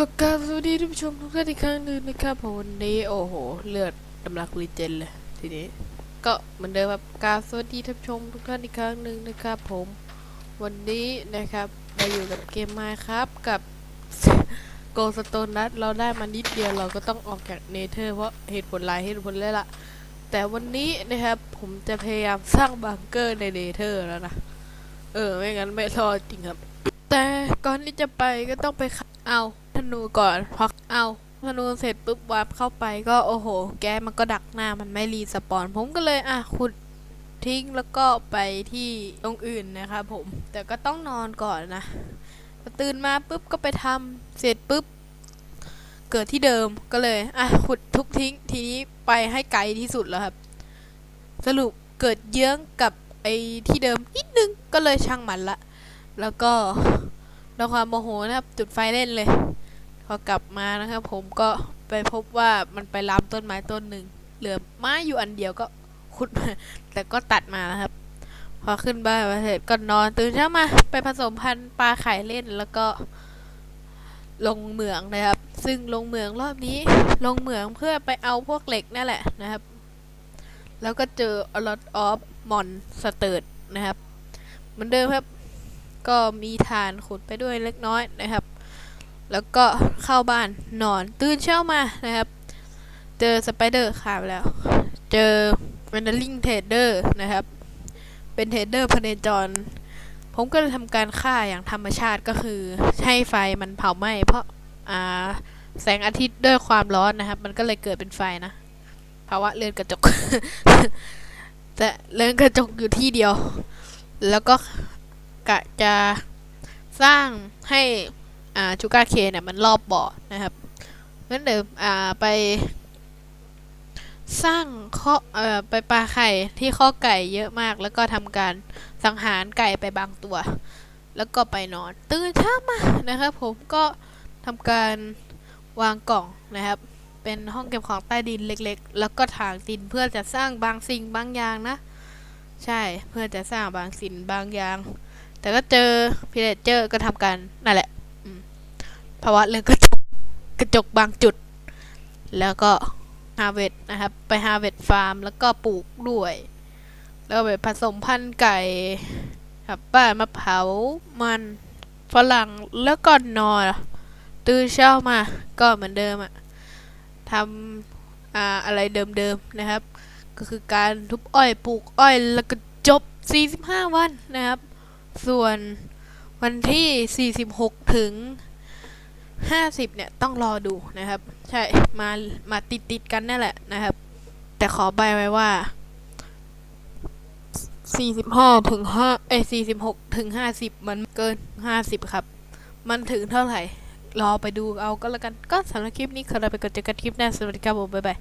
ก็กราบสวัสดีท่านผู้ชมทุกท่านอีกครั้งหนึ่งนะครับผมวันนี้โอ้โห เลือดกำลังรีเจนเลยทีนี้ ก็เหมือนเดิมครับกราบสวัสดีท่านผู้ชมทุกท่านอีกครั้งหนึ่งนะครับผมวันนี้นะครับเราอยู่กับเกมไมครับกับโกสโตนัทเราได้มานิดเดียวเราก็ต้องออกจากเนเธอร์เพราะเหตุผลหลายเหตุผลเลยล่ะ แต่วันนี้นะครับผมจะพยายามสร้างบังเกอร์ในเนเธอร์แล้วนะเออไม่งั้นไม่รอดจริงครับ แต่ก่อนที่จะไปก็ต้องไปเอา ธนูก่อนพอเอาธนูเสร็จปุ๊บวาร์ปเข้าไปก็โอ้โห แกมันก็ดักหน้ามันไม่รีสปอนผมก็เลยอะขุดทิ้งแล้วก็ไปที่ตรงอื่นนะครับผม แต่ก็ต้องนอนก่อนนะตื่นมาปุ๊บก็ไปทำเสร็จปุ๊บ เกิดที่เดิมก็เลยอะขุดทุบทิ้งทีนี้ไปให้ไกลที่สุดแล้วครับ สรุปเกิดเยื้องกับไอ้ที่เดิมนิดนึงก็เลยช่างมันละ แล้วก็ด้วยความโมโหนะครับจุดไฟเล่นเลย พอกลับมานะครับ ผมก็ไปพบว่ามันไปลามต้นไม้ต้นหนึ่งเหลือไม้อยู่อันเดียวก็ขุดมาแต่ก็ตัดมานะครับ พอขึ้นบ้านมาเสร็จก็นอนตื่นเช้ามา ไปผสมพันธุ์ปลาไข่เล่นแล้วก็ ลงเหมืองนะครับ ซึ่งลงเหมืองรอบนี้ ลงเหมืองเพื่อไปเอาพวกเหล็กนั่นแหละนะครับ แล้วก็เจอ a lot of mon s t e r นะครับ เหมือนเดิมครับ ก็มีฐานขุดไปด้วยเล็กน้อยนะครับ แล้วก็เข้าบ้านนอนตื่นเช้ามานะครับ เจอสไปเดอร์ขาไปแล้ว เจอเวนเดลิงเทรดเดอร์นะครับ เป็นเทรดเดอร์พเนจร ผมก็เลยทำการฆ่าอย่างธรรมชาติก็คือ ให้ไฟมันเผาไหม้เพราะอ่าแสงอาทิตย์ด้วยความร้อนนะครับ มันก็เลยเกิดเป็นไฟนะภาวะเรือนกระจก แต่เรือนกระจกอยู่ที่เดียว แล้วก็กะจะสร้างให้ อ่าชูการ์เคเนี่ยมันรอบบ่อนะครับงั้นเดี๋ยวอ่าไป สร้างข้อเอ่อไปปลาไข่ที่ข้อไก่เยอะมาก แล้วก็ทำการสังหารไก่ไปบางตัว แล้วก็ไปนอน ตื่นเช้ามานะครับ ผมก็ทำการวางกล่องนะครับ เป็นห้องเก็บของใต้ดินเล็ก ๆ แล้วก็ถางดินเพื่อจะสร้างบางสิ่งบางอย่างนะ ใช่เพื่อจะสร้างบางสิ่งบางอย่าง แต่ก็เจอพิเลเจอร์ก็ทำกันนั่นแหละ ภาวะเรื่องกระจกกระจกบางจุด แล้วก็ฮาเวดนะครับ ไปฮาเวดฟาร์ม แล้วก็ปลูกด้วย แล้วไปผสมพันธุ์ไก่ครับบ้านมะเผามันฝรั่งแล้วก็นอนตื่นเช้ามาก็เหมือนเดิมอะทำอ่าอะไรเดิมๆนะครับ ก็คือการทุบอ้อยปลูกอ้อยแล้วก็จบ 45 วันนะครับ ส่วนวันที่ 46 ถึง ห้าสิบเนี่ยต้องรอดูนะครับ ใช่มามาติดติดกันนั่นแหละนะครับ แต่ขอใบไว้ว่าสี่สิบห้าถึงห้าเอ้ย46ถึงห้าสิบมันเกินห้าสิบครับ มันถึงเท่าไหร่ รอไปดูเอาก็แล้วกัน ก็สำหรับคลิปนี้ขอลาไปก่อนเจอกันคลิปหน้าสวัสดีครับผมบ๊ายบาย